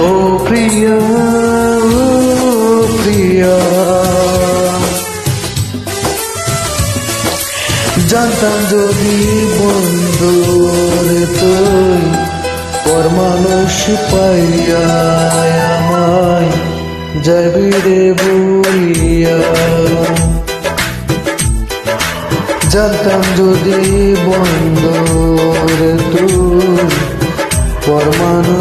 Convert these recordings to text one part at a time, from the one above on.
ও প্রিয়া প্রিয়া। জানতাম যদি বন্ধুর তুই পর মানুষ পাইয়া যাবি রে বলিয়া জানতাম যদি বন্ধুর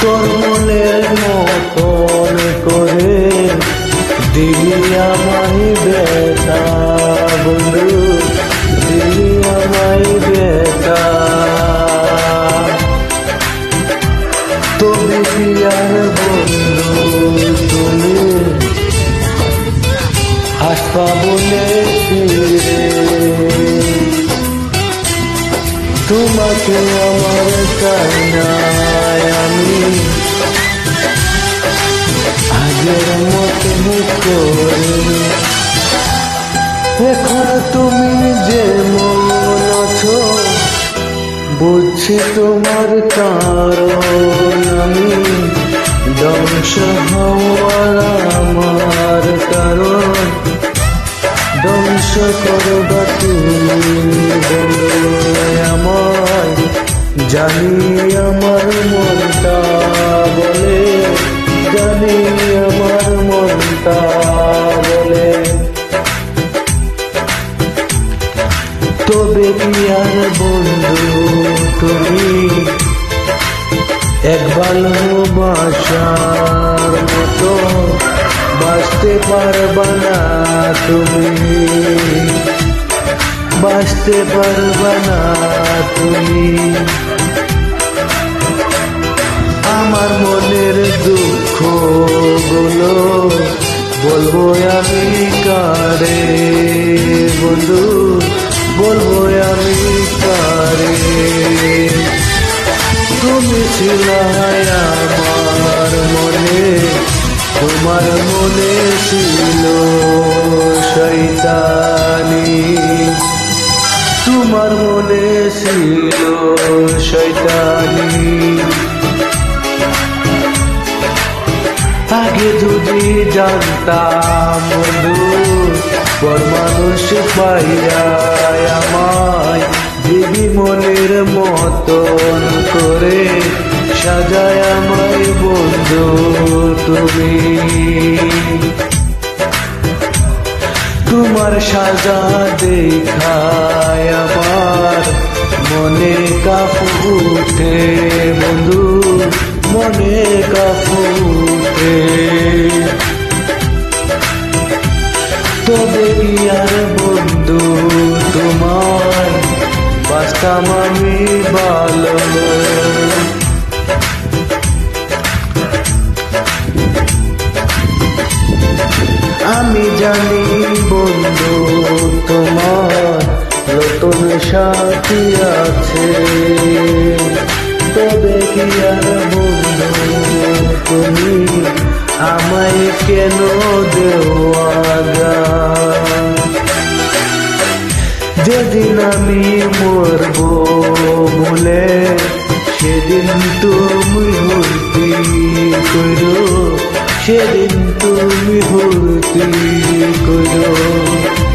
তোর মতন করে দিলি আমার না আমি আগের তুমি যে বুঝছি তোমার কারণ আমি ধ্বংস হওয়ার আমার কারণ ধ্বংস করবা তুমি বন্ধু আমার, জানি আমার মনটা বলে, জানি আমার মনটা বলে। তবে কি আর বন্ধু তুমি? এক ভালোবাসার মতো বাঁচতে পারবা না তুমি। বাঁচতে পারবা না তুমি। আমার মনের দুঃখগুলো বলব আমি কারে, বন্ধু, বলব আমি কারে। তুমি ছিলাই আমার মনে, তোমার মনে ছিল শৈতানি তোমার মনে ছিল শৈতানি আগে যদি জানতাম বন্ধু, পর মানুষ পাইয়া আমায় দেবী মনের মতন করে সাজায় আমায় বন্ধু তুমি। তোমার সাজা দেখায় আমার মনে উঠে বন্ধু, মনে উঠে তবে কি আর বন্ধু তোমার, বাস্তাম আমি ভালো সাথী আছে, তবে কি আর বন্ধু তুমি আমায় কেন দেওয়াগা? যেদিন আমি মরব বলে, সেদিন তুমি হইতি করো, সেদিন তুমি হইতি করো।